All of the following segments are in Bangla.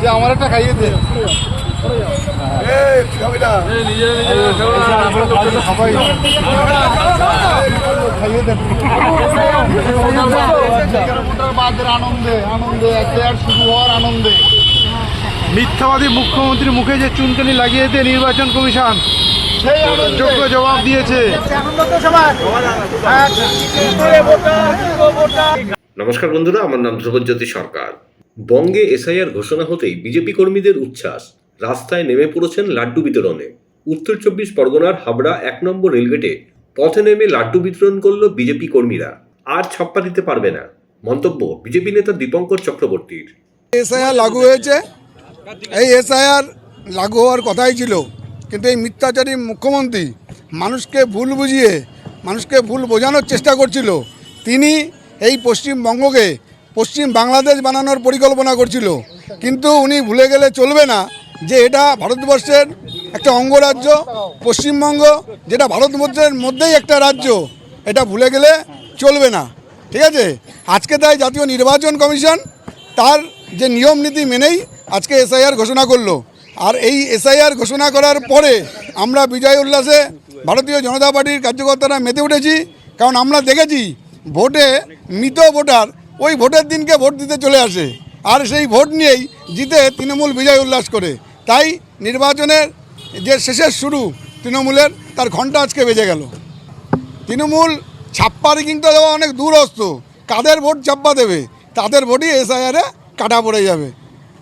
যে আমার একটা খাইয়ে দে আনন্দে আনন্দে শুরু হওয়ার আনন্দে মিথ্যাবাদী মুখ্যমন্ত্রীর মুখে যে চুনকানি লাগিয়েছে নির্বাচন কমিশন যোগ্য জবাব দিয়েছে নমস্কার বন্ধুরা আমার নাম ধ্রুবজ্যোতি সরকার বঙ্গে এসআইআর ঘোষণা হতেই বিজেপি কর্মীদের উচ্ছ্বাস। রাস্তায় নেমে পড়েছেন লাড্ডু বিতরণে। উত্তর চব্বিশ পরগনার হাবড়া এক নম্বর রেলগেটে পথে নেমে লাড্ডু বিতরণ করল বিজেপি কর্মীরা। আর ছাপ্পা দিতে পারবে না। মন্তব্য বিজেপি নেতা দীপঙ্কর চক্রবর্তীর। এসআইআর লাগু হয়েছে। এই এসআইআর লাগু হওয়ার কথাই ছিল। কিন্তু এই মিথ্যাচারী মুখ্যমন্ত্রী মানুষকে ভুল বুঝিয়ে, মানুষকে ভুল বোঝানোর চেষ্টা করছিল। তিনি এই পশ্চিমবঙ্গকে পশ্চিম বাংলাদেশ বানানোর পরিকল্পনা করছিল। কিন্তু উনি ভুলে গেলে চলবে না যে এটা ভারতবর্ষের একটা অঙ্গরাজ্য, পশ্চিমবঙ্গ, যেটা ভারতবর্ষের মধ্যেই একটা রাজ্য। এটা ভুলে গেলে চলবে না। ঠিক আছে? আজকে তাই জাতীয় নির্বাচন কমিশন তার যে নিয়ম নীতি মেনেই আজকে এসআইআর ঘোষণা করল। আর এই এসআইআর ঘোষণা করার পরে আমরা বিজয় উল্লাসে ভারতীয় জনতা পার্টির কার্যকর্তারা মেতে উঠেছি। কারণ আমরা দেখেছি ভোটে মৃত ভোটার ওই ভোটের দিনকে ভোট দিতে চলে আসে। আর সেই ভোট নিয়েই জিতে তৃণমূল বিজয় উল্লাস করে। তাই নির্বাচনের যে শেষের শুরু তৃণমূলের, তার ঘণ্টা আজকে বেজে গেল। তৃণমূল ছাপ্পা রিগিংটা দেওয়া অনেক দূরস্থ। কাদের ভোট ছাপ্পা দেবে? তাদের ভোটই এসআইআরে কাটা পড়ে যাবে।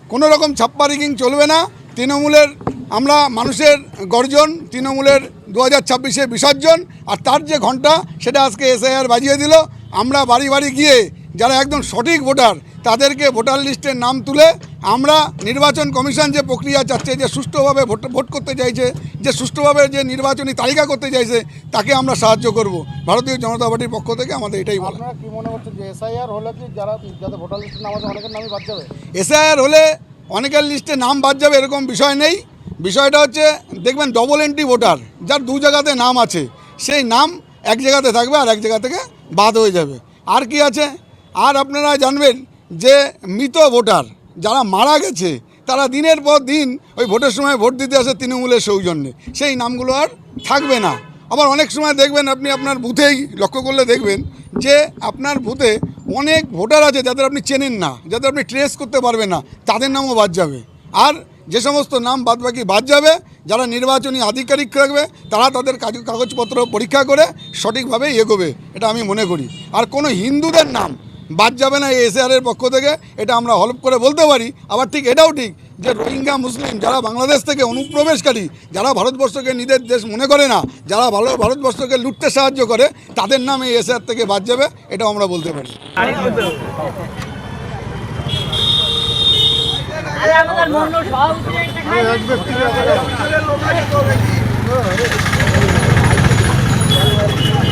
কোনো রকম ছাপ্পা রিকিং চলবে না। তৃণমূলের আমরা মানুষের গর্জন, তৃণমূলের দু হাজার ছাব্বিশে বিসর্জন, আর তার যে ঘণ্টা সেটা আজকে এসআইআর বাজিয়ে দিল। আমরা বাড়ি বাড়ি গিয়ে যারা একদম সঠিক ভোটার তাদেরকে ভোটার লিস্টের নাম তুলে আমরা নির্বাচন কমিশন যে প্রক্রিয়া চাচ্ছে যে সুষ্ঠুভাবে ভোট ভোট করতে চাইছে যে সুষ্ঠুভাবে যে নির্বাচনী তালিকা করতে চাইছে তাকে আমরা সাহায্য করব। ভারতীয় জনতা পার্টির পক্ষ থেকে আমাদের এটাই বলা। কি মনে করছেন যে এসআইআর হলে কি যারা ভোটার লিস্টে নাম আছে অনেকের নামই বাদ যাবে? এসআইআর হলে অনেকের লিস্টে নাম বাদ যাবে এরকম বিষয় নেই। বিষয়টা হচ্ছে দেখবেন ডবল এন্ট্রি ভোটার যার দু জায়গাতে নাম আছে সেই নাম এক জায়গাতে থাকবে আর এক জায়গা থেকে বাদ হয়ে যাবে। আর কি আছে? আর আপনারা জানবেন যে মৃত ভোটার যারা মারা গেছে, তারা দিনের পর দিন ওই ভোটের সময় ভোট দিতে আসে তৃণমূলের সৌজন্যে। সেই নামগুলো আর থাকবে না। আবার অনেক সময় দেখবেন আপনি আপনার বুথেই লক্ষ্য করলে দেখবেন যে আপনার বুথে অনেক ভোটার আছে যাদের আপনি চেনেন না, যাদের আপনি ট্রেস করতে পারবেন না, তাদের নামও বাদ যাবে। আর যে সমস্ত নাম বাদ বাকি বাদ যাবে, যারা নির্বাচনী আধিকারিক থাকবে, তারা তাদের কাগজপত্র পরীক্ষা করে সঠিকভাবে এগোবে, এটা আমি মনে করি। আর কোনো হিন্দুদের নাম বাদ যাবে না এসআরের পক্ষ থেকে। এটা আমরা হলপ করে বলতে পারি। আবার ঠিক এটাও ঠিক যে রোহিঙ্গা, মুসলিম যারা বাংলাদেশ থেকে অনুপ্রবেশকারী, যারা ভারতবর্ষকে নিজের দেশ মনে করে না, যারা ভালো ভারতবর্ষকে লুটতে সাহায্য করে, তাদের নাম এসআর থেকে বাদ যাবে, এটাও আমরা বলতে পারি। আরে আমাদের মন্ডল সভাপতি একটা খায় এক ব্যক্তি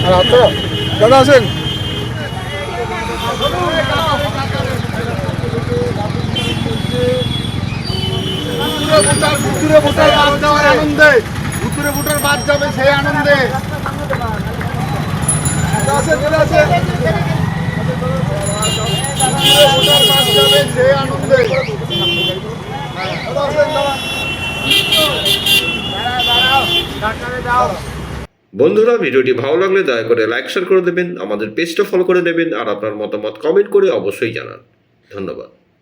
আর হাতে দাদা আছেন ভুতুরে ভোটার বাদ যাওয়ার আনন্দে ভোটার ভোটার বাদ যাবে সেই আনন্দে। বন্ধুরা, ভিডিওটি ভালো লাগলে দয়া করে লাইক শেয়ার করে দেবেন, আমাদের পেজটা ফলো করে দেবেন, আর আপনার মতামত কমেন্ট করে অবশ্যই জানান। ধন্যবাদ।